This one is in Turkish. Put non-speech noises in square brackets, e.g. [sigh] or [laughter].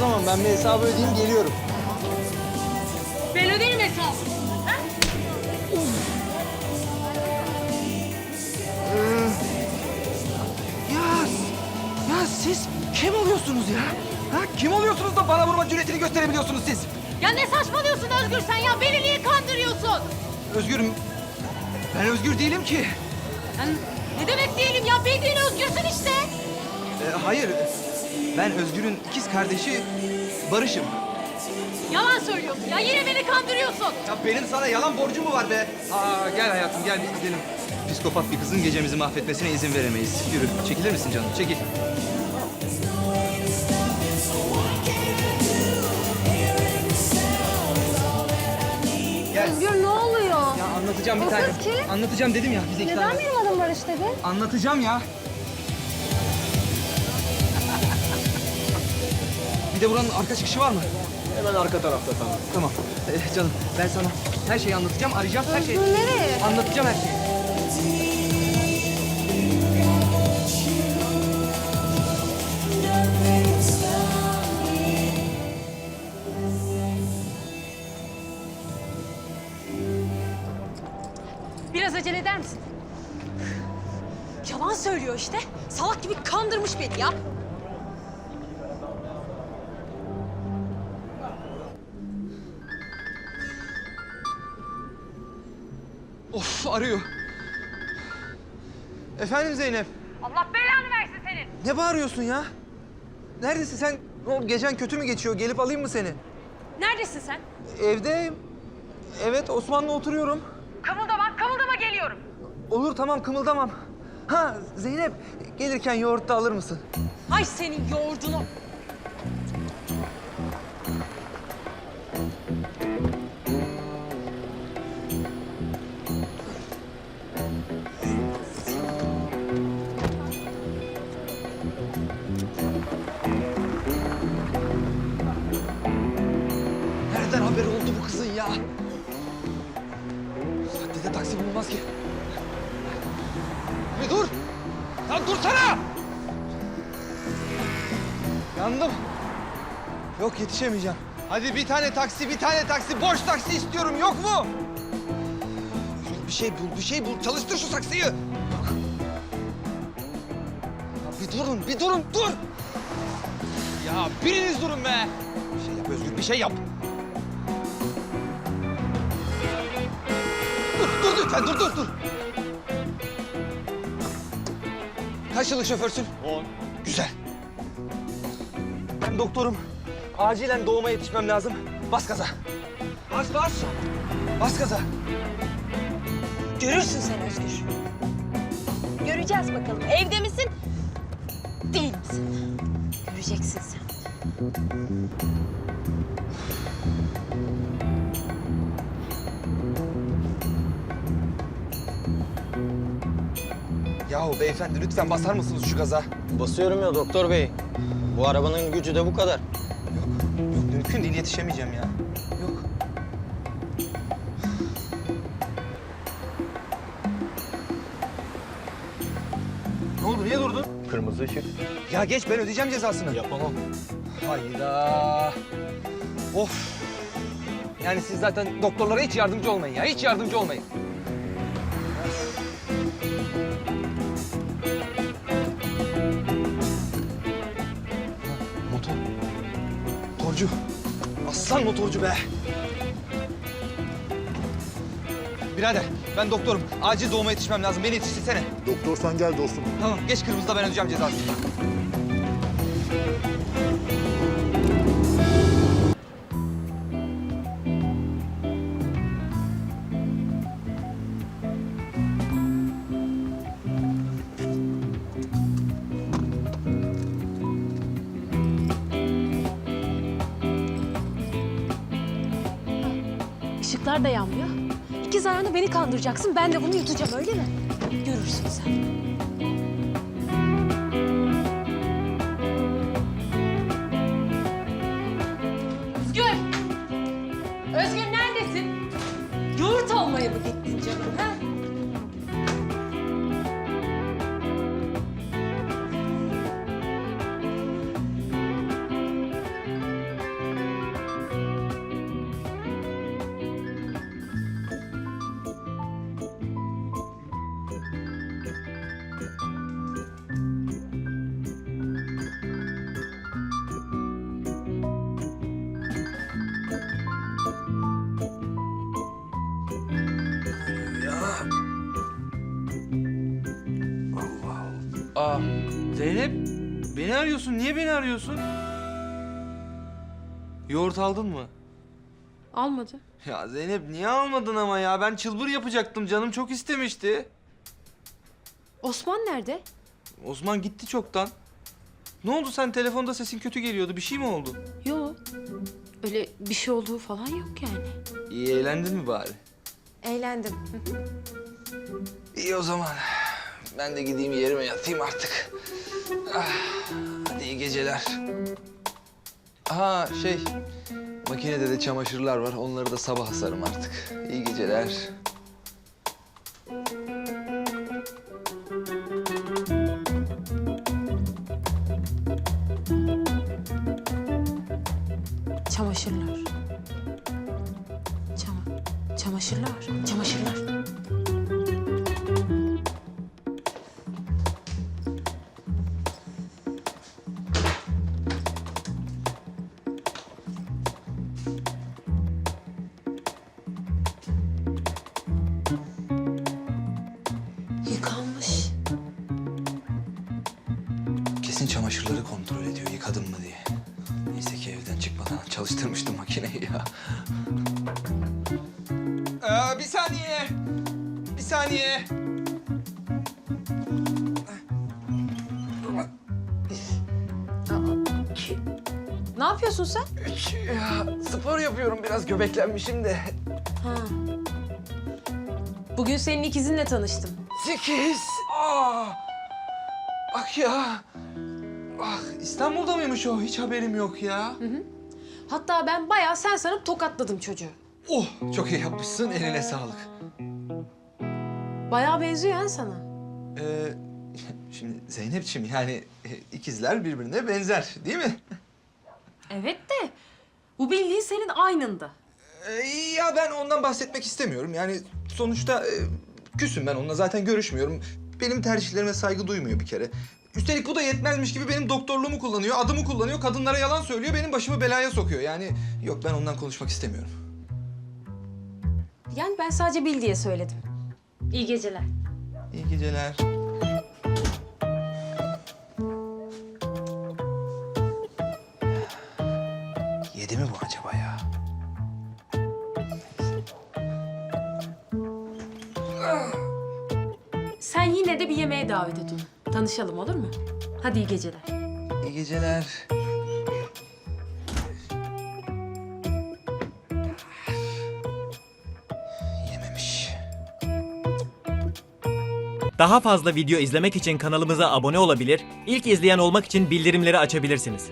zaman ben bir hesabı ödeyeyim geliyorum. Ben öderim hesabı. Ha? Ya, ya siz kim oluyorsunuz ya? Ha, kim oluyorsunuz da bana vurma cüretini gösterebiliyorsunuz siz? Ya ne saçmalıyorsun Özgür sen ya? Beni niye kandırıyorsun? Özgürüm. Ben özgür değilim ki. Ya ne demek diyelim ya? Bildiğin özgürsün işte. Ee, hayır. Ben Özgür'ün ikiz kardeşi Barış'ım. Yalan söylüyorsun ya. Yine beni kandırıyorsun. Ya benim sana yalan borcum mu var be? Aa, gel hayatım gel biz gidelim. Psikopat bir kızın gecemizi mahvetmesine izin veremeyiz. Yürü. Çekilir misin canım? Çekil. Gel. Özgür ne oluyor? Ya anlatacağım bir O tane. kız kim? Anlatacağım dedim ya. Bize iki Neden tane. benim adım Barış dedin? Anlatacağım ya. Bir de buranın arka çıkışı var mı? Hemen arka tarafta tamam. Tamam. Ee, canım ben sana her şeyi anlatacağım. Arayacağım her şeyi. Nereye? Anlatacağım her şeyi. Biraz acele eder misin? Yalan söylüyor işte. Salak gibi kandırmış beni ya. Of arıyor. Efendim Zeynep. Allah belanı versin senin. Ne bağırıyorsun ya? Neredesin sen? O gecen kötü mü geçiyor? Gelip alayım mı seni? Neredesin sen? Evdeyim. Evet Osman'la oturuyorum. Kımıldama, kımıldama geliyorum. Olur tamam kımıldamam. Ha Zeynep gelirken yoğurt da alır mısın? Ay senin yoğurdunu. Yandım. Yok yetişemeyeceğim. Hadi bir tane taksi, bir tane taksi. Boş taksi istiyorum. Yok mu? Bir şey bul, bir şey bul. Çalıştır şu taksiyi. Yok. Ya bir durun, bir durun, dur! Ya biriniz durun be! Bir şey yap Özgür, bir şey yap. Dur, dur lütfen, dur, dur, dur. Kaç yıllık şoförsün? On. Güzel. Doktorum. Acilen doğuma yetişmem lazım. Bas gaza. Bas, bas. Bas gaza. Görürsün sen Özgür. Göreceğiz bakalım. Evde misin? Değil misin? Göreceksin sen. Yahu beyefendi lütfen basar mısınız şu gaza? Basıyorum ya doktor bey. Bu arabanın gücü de bu kadar. Yok, yok mümkün değil yetişemeyeceğim ya. Yok. Ne oldu, niye durdun? Kırmızı ışık. Ya geç, ben ödeyeceğim cezasını. Yapamam. Hayda. Of. Yani siz zaten doktorlara hiç yardımcı olmayın ya, hiç yardımcı olmayın. Motorcu. Aslan motorcu be. Birader, ben doktorum. Acil doğuma yetişmem lazım. Beni yetiştirsene. Doktorsan gel dostum. Tamam, geç kırmızıda ben ödeyeceğim cezasını. Işıklar da yanmıyor. İkiz ayağını beni kandıracaksın. Ben de bunu yutacağım öyle mi? Görürsün sen. Zeynep, beni arıyorsun. Niye beni arıyorsun? Yoğurt aldın mı? Almadı. Ya Zeynep niye almadın ama ya? Ben çılbır yapacaktım. Canım çok istemişti. Osman nerede? Osman gitti çoktan. Ne oldu sen telefonda sesin kötü geliyordu. Bir şey mi oldu? Yok. Öyle bir şey olduğu falan yok yani. İyi eğlendin mi bari? Eğlendim. İyi o zaman. Ben de gideyim yerime yatayım artık. Ah, hadi iyi geceler. Ha şey, makinede de çamaşırlar var. Onları da sabah asarım artık. İyi geceler. Çamaşırlar. Çama çamaşırlar. Çamaşırlar. Yıkanmış. Kesin çamaşırları kontrol ediyor yıkadım mı diye. Neyse ki evden çıkmadan [laughs] çalıştırmıştım makineyi ya. Ee, bir saniye. Bir saniye. Ne yapıyorsun sen? Ya, spor yapıyorum biraz göbeklenmişim de. Ha. Bugün senin ikizinle tanıştım. Sekiz. Aa! Bak ya. Ah İstanbul'da mıymış o? Hiç haberim yok ya. Hatta ben bayağı sen sanıp tokatladım çocuğu. Oh çok iyi yapmışsın. Eline sağlık. Bayağı benziyor yani sana. Ee, [laughs] şimdi Zeynep'ciğim yani e, ikizler birbirine benzer değil mi? Evet de bu bildiğin senin aynında. Ee, ya ben ondan bahsetmek istemiyorum. Yani sonuçta e, küsüm ben onunla zaten görüşmüyorum. Benim tercihlerime saygı duymuyor bir kere. Üstelik bu da yetmezmiş gibi benim doktorluğumu kullanıyor, adımı kullanıyor, kadınlara yalan söylüyor, benim başımı belaya sokuyor. Yani yok ben ondan konuşmak istemiyorum. Yani ben sadece bil diye söyledim. İyi geceler. İyi geceler. Yedi mi bu acaba ya? Sen yine de bir yemeğe davet et onu. Tanışalım olur mu? Hadi iyi geceler. İyi geceler. Yememiş. Daha fazla video izlemek için kanalımıza abone olabilir, ilk izleyen olmak için bildirimleri açabilirsiniz.